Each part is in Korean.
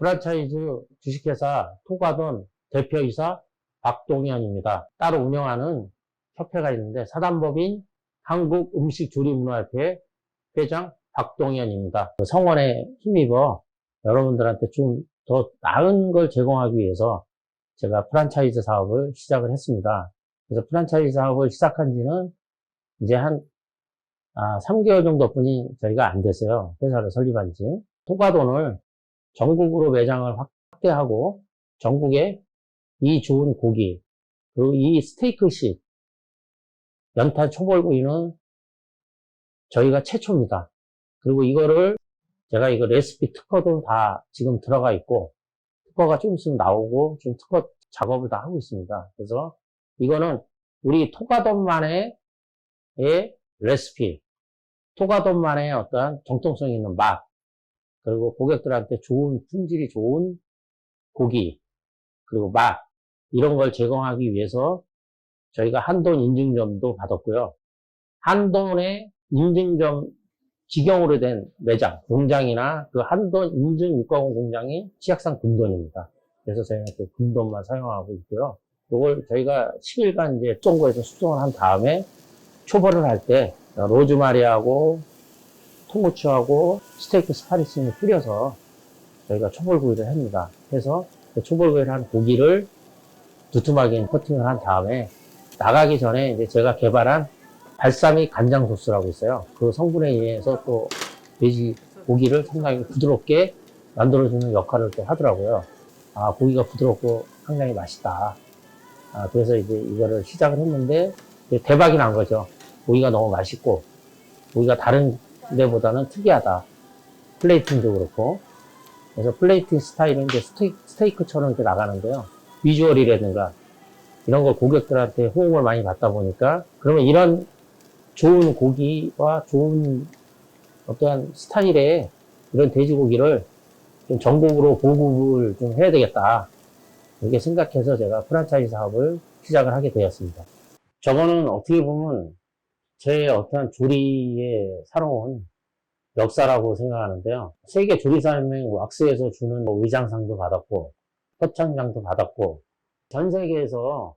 프란차이즈 주식회사 토가돈 대표이사 박동현입니다. 따로 운영하는 협회가 있는데 사단법인 한국음식조리문화협회 회장 박동현입니다. 그 성원에 힘입어 여러분들한테 좀 더 나은 걸 제공하기 위해서 제가 프란차이즈 사업을 시작을 했습니다. 그래서 프란차이즈 사업을 시작한 지는 이제 한 아, 3개월 정도뿐이 저희가 안 됐어요. 회사를 설립한 지. 토가돈을 전국으로 매장을 확대하고 전국에 이 좋은 고기, 그리고 이 스테이크식, 연탄 초벌구이는 저희가 최초입니다. 그리고 이거를 제가 이거 레시피 특허도 다 지금 들어가 있고 특허가 좀 있으면 나오고 좀 특허 작업을 다 하고 있습니다. 그래서 이거는 우리 토가돈만의 의 레시피, 토가돈만의 어떠한 정통성 있는 맛, 그리고 고객들한테 좋은 품질이 좋은 고기, 그리고 맛, 이런 걸 제공하기 위해서 저희가 한돈 인증점도 받았고요. 한돈의 인증점 직영으로 된 매장, 공장이나 그 한돈 인증 육가공 공장이 치약산 금돈입니다. 그래서 저희는 그 금돈만 사용하고 있고요. 이걸 저희가 10일간 이제 수송고에서 수송을 한 다음에 초벌을 할 때 로즈마리하고 통후추하고 스테이크 스파리스를 뿌려서 저희가 초벌구이를 합니다. 해서 그 초벌구이를 한 고기를 두툼하게 코팅을 한 다음에 나가기 전에 이제 제가 개발한 발사믹 간장 소스라고 있어요. 그 성분에 의해서 또 돼지 고기를 상당히 부드럽게 만들어주는 역할을 또 하더라고요. 아, 고기가 부드럽고 상당히 맛있다. 아, 그래서 이제 이거를 시작을 했는데 대박이 난 거죠. 고기가 너무 맛있고 고기가 다른 데보다는 특이하다. 플레이팅도 그렇고. 그래서 플레이팅 스타일은 이제 스테이, 스테이크처럼 이렇게 나가는데요. 비주얼이라든가 이런 걸 고객들한테 호응을 많이 받다 보니까 그러면 이런 좋은 고기와 좋은 어떠한 스타일의 이런 돼지고기를 좀 전국으로 보급을 좀 해야 되겠다. 이렇게 생각해서 제가 프란차이즈 사업을 시작을 하게 되었습니다. 저거는 어떻게 보면 제 어떠한 조리에 살아온 역사라고 생각하는데요. 세계 조리사연맹 왁스에서 주는 뭐 의장상도 받았고, 표창장도 받았고, 전 세계에서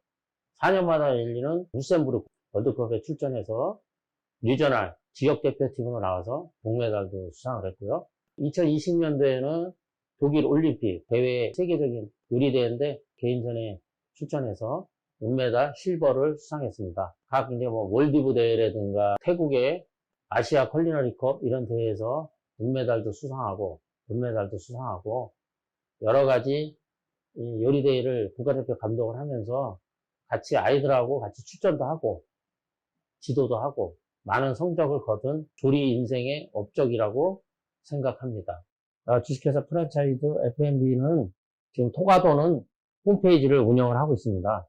4년마다 열리는 루셈부르크 월드컵에 출전해서 리저널 지역 대표팀으로 나와서 동메달도 수상을 했고요. 2020년도에는 독일 올림픽 대회 세계적인 요리대회인데 개인전에 출전해서 은메달, 실버를 수상했습니다. 각 이제 뭐 몰디브 대회라든가 태국의 아시아 컬리너리컵 이런 대회에서 은메달도 수상하고 금메달도 수상하고 여러 가지 이 요리 대회를 국가대표 감독을 하면서 같이 아이들하고 같이 출전도 하고 지도도 하고 많은 성적을 거둔 조리 인생의 업적이라고 생각합니다. 아, 주식회사 프랜차이즈 F&B는 지금 토가도는 홈페이지를 운영을 하고 있습니다.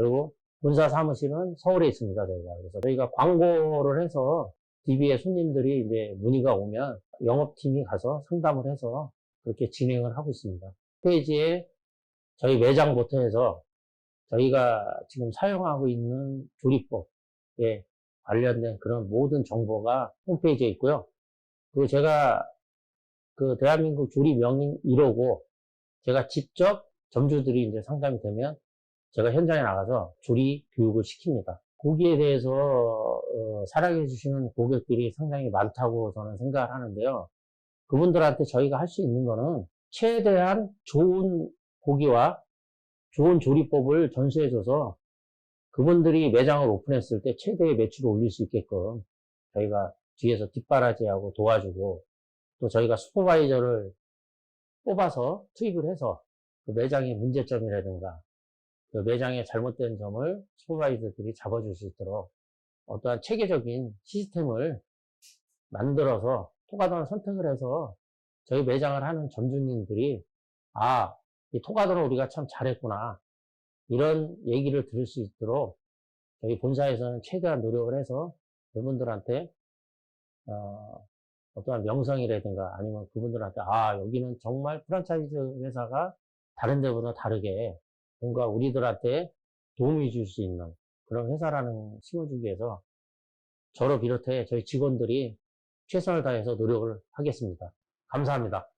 그리고 본사 사무실은 서울에 있습니다, 저희가. 그래서 저희가 광고를 해서 TV에 손님들이 이제 문의가 오면 영업팀이 가서 상담을 해서 그렇게 진행을 하고 있습니다. 페이지에 저희 매장부터 해서 저희가 지금 사용하고 있는 조리법에 관련된 그런 모든 정보가 홈페이지에 있고요. 그리고 제가 그 대한민국 조리 명인 1호고 제가 직접 점주들이 이제 상담이 되면 제가 현장에 나가서 조리 교육을 시킵니다. 고기에 대해서 어, 사랑해 주시는 고객들이 상당히 많다고 저는 생각을 하는데요. 그분들한테 저희가 할 수 있는 거는 최대한 좋은 고기와 좋은 조리법을 전수해줘서 그분들이 매장을 오픈했을 때 최대의 매출을 올릴 수 있게끔 저희가 뒤에서 뒷바라지하고 도와주고 또 저희가 슈퍼바이저를 뽑아서 투입을 해서 그 매장의 문제점이라든가 그 매장의 잘못된 점을 슈퍼바이저들이 잡아줄 수 있도록 어떠한 체계적인 시스템을 만들어서 토가돈을 선택을 해서 저희 매장을 하는 점주님들이 아, 이 토가돈을 우리가 참 잘했구나. 이런 얘기를 들을 수 있도록 저희 본사에서는 최대한 노력을 해서 그분들한테 어, 어떠한 명성이라든가 아니면 그분들한테 아 여기는 정말 프란차이즈 회사가 다른 데보다 다르게 뭔가 우리들한테 도움이 줄 수 있는 그런 회사라는 심어주기 위해서 저를 비롯해 저희 직원들이 최선을 다해서 노력을 하겠습니다. 감사합니다.